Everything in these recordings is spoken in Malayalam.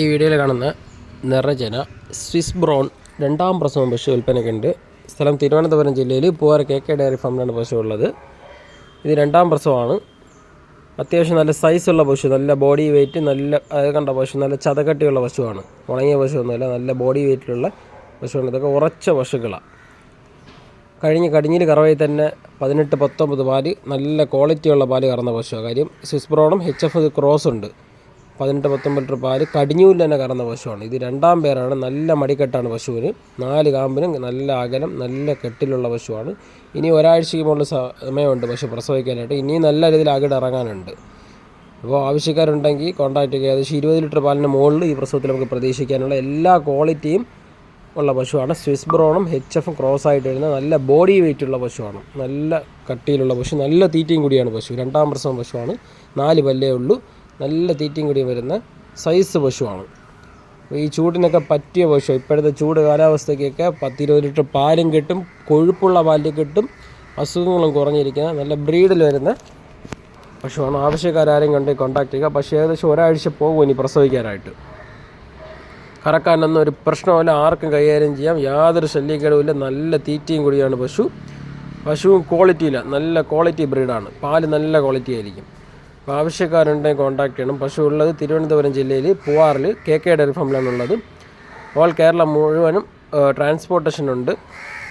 ഈ വീഡിയോയിൽ കാണുന്ന നിറചന സ്വിസ് ബ്രോൺ രണ്ടാം പ്രസവം പശു വിൽപ്പനയ്ക്കുണ്ട് സ്ഥലം തിരുവനന്തപുരം ജില്ലയിൽ പൂവാർ കെ കെ ഡയറി ഫാമിലാണ് പശു ഉള്ളത്. ഇത് രണ്ടാം പ്രസവമാണ്. അത്യാവശ്യം നല്ല സൈസുള്ള പശു നല്ല ബോഡി വെയിറ്റ് നല്ല അത് കണ്ട പശു നല്ല ചതകട്ടിയുള്ള പശുവാണ്. ഉണങ്ങിയ പശുവൊന്നുമല്ല നല്ല ബോഡി വെയിറ്റിലുള്ള പശുവാണ്. ഇതൊക്കെ ഉറച്ച പശുക്കളാണ് കഴിഞ്ഞ കടിഞ്ഞിൽ കറവയിൽ തന്നെ പതിനെട്ട് പത്തൊമ്പത് പാൽ നല്ല ക്വാളിറ്റിയുള്ള പാൽ കറന്ന പശുവാണ് കാര്യം സ്വിസ് ബ്രോണും എച്ച് എഫ് ക്രോസ് ഉണ്ട്. പതിനെട്ട് പത്തൊമ്പത് ലിറ്റർ പാൽ കടിഞ്ഞൂലിൽ തന്നെ കറന്ന പശുവാണ്. ഇത് രണ്ടാം പേരാണ്. നല്ല മടിക്കെട്ടാണ് പശുവിന്. നാല് കാമ്പിനും നല്ല അകലം നല്ല കെട്ടിലുള്ള പശുവാണ്. ഇനി ഒരാഴ്ചയ്ക്ക് മുകളിൽ സമയമുണ്ട് പശു പ്രസവിക്കാനായിട്ട്. ഇനിയും നല്ല രീതിയിൽ അകിട് ഇറങ്ങാനുണ്ട്. അപ്പോൾ ആവശ്യക്കാരുണ്ടെങ്കിൽ കോൺടാക്റ്റ് ചെയ്യുക ഏകദേശം ഇരുപത് ലിറ്റർ പാലിന് മുകളിൽ ഈ പ്രസവത്തിൽ നമുക്ക് പ്രതീക്ഷിക്കാനുള്ള എല്ലാ ക്വാളിറ്റിയും ഉള്ള പശുവാണ്. സ്വിസ് ബ്രോണും എച്ച് എഫും ക്രോസ് ആയിട്ട് വരുന്ന നല്ല ബോഡി വെയിറ്റ് ഉള്ള പശുവാണ്. നല്ല കട്ടിയിലുള്ള പശു നല്ല തീറ്റയും കൂടിയാണ് പശു. രണ്ടാം പ്രസവം പശുവാണ്. നാല് പല്ലേ ഉള്ളൂ. നല്ല തീറ്റയും കൂടി വരുന്ന സൈസ് പശുവാണ്. ഈ ചൂടിനൊക്കെ പറ്റിയ പശു ഇപ്പോഴത്തെ ചൂട് കാലാവസ്ഥയ്ക്കൊക്കെ പത്തിരുപത് ലിറ്റർ പാലും കിട്ടും കൊഴുപ്പുള്ള പാലിൽ കിട്ടും അസുഖങ്ങളും കുറഞ്ഞിരിക്കുന്ന നല്ല ബ്രീഡിൽ വരുന്ന പശുവാണ്. ആവശ്യക്കാരും കണ്ട് കോൺടാക്ട് ചെയ്യുക. പക്ഷേ ഏകദേശം ഒരാഴ്ച പോകും ഇനി പ്രസവിക്കാനായിട്ട്. കറക്കാനൊന്നും ഒരു പ്രശ്നമല്ല ആർക്കും കൈകാര്യം ചെയ്യാം. യാതൊരു ശല്യക്കേടുമില്ല. നല്ല തീറ്റയും കൂടിയാണ് പശു. പശുവും ക്വാളിറ്റിയില്ല നല്ല ക്വാളിറ്റി ബ്രീഡാണ് പാൽ നല്ല ക്വാളിറ്റി ആയിരിക്കും. ആവശ്യക്കാരുണ്ടെങ്കിൽ കോൺടാക്ട് ചെയ്യണം. പശു ഉള്ളത് തിരുവനന്തപുരം ജില്ലയിൽ പൂവാറിൽ കെ കെ ഡയറി ഫാമിലാണുള്ളത്. ഓൾ കേരള മുഴുവനും ട്രാൻസ്പോർട്ടേഷൻ ഉണ്ട്.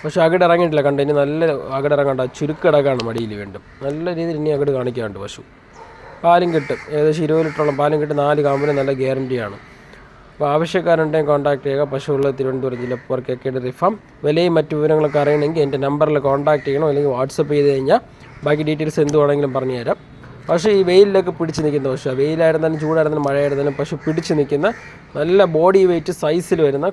പക്ഷേ അകിട് ഇറങ്ങിയിട്ടില്ല കണ്ടു? ഇനി നല്ല അകിട് ഇറങ്ങണ്ട ചുരുക്കിടക്കാണ് മടിയിൽ വീണ്ടും. നല്ല രീതിയിൽ ഇനി അകിട് കാണിക്കാണ്ട് പശു. പാലും കിട്ടും. ഏകദേശം ഇരുപത് ലിറ്ററോളം പാലും കിട്ടും. നാല് കാമ്പിന് നല്ല ഗ്യാരണ്ടിയാണ്. അപ്പോൾ ആവശ്യക്കാരുണ്ടെങ്കിൽ കോൺടാക്ട് ചെയ്യുക. ഉള്ളത് തിരുവനന്തപുരം ജില്ല ഡയറി ഫാം. വിലയും മറ്റു വിവരങ്ങളൊക്കെ അറിയണമെങ്കിൽ എന്റെ നമ്പറിൽ കോൺടാക്ട് ചെയ്യണം? അല്ലെങ്കിൽ വാട്സപ്പ് ചെയ്ത് കഴിഞ്ഞാൽ ബാക്കി ഡീറ്റെയിൽസ് എന്തുവാണെങ്കിലും പറഞ്ഞു തരാം പക്ഷേ ഈ വെയിലിലൊക്കെ പിടിച്ച് നിൽക്കുന്ന പശു വെയിലായിരുന്നാലും ചൂടായിരുന്നാലും മഴയായിരുന്നാലും പശു പിടിച്ച് നിൽക്കുന്ന നല്ല ബോഡി വെയിറ്റ് സൈസിൽ വരുന്ന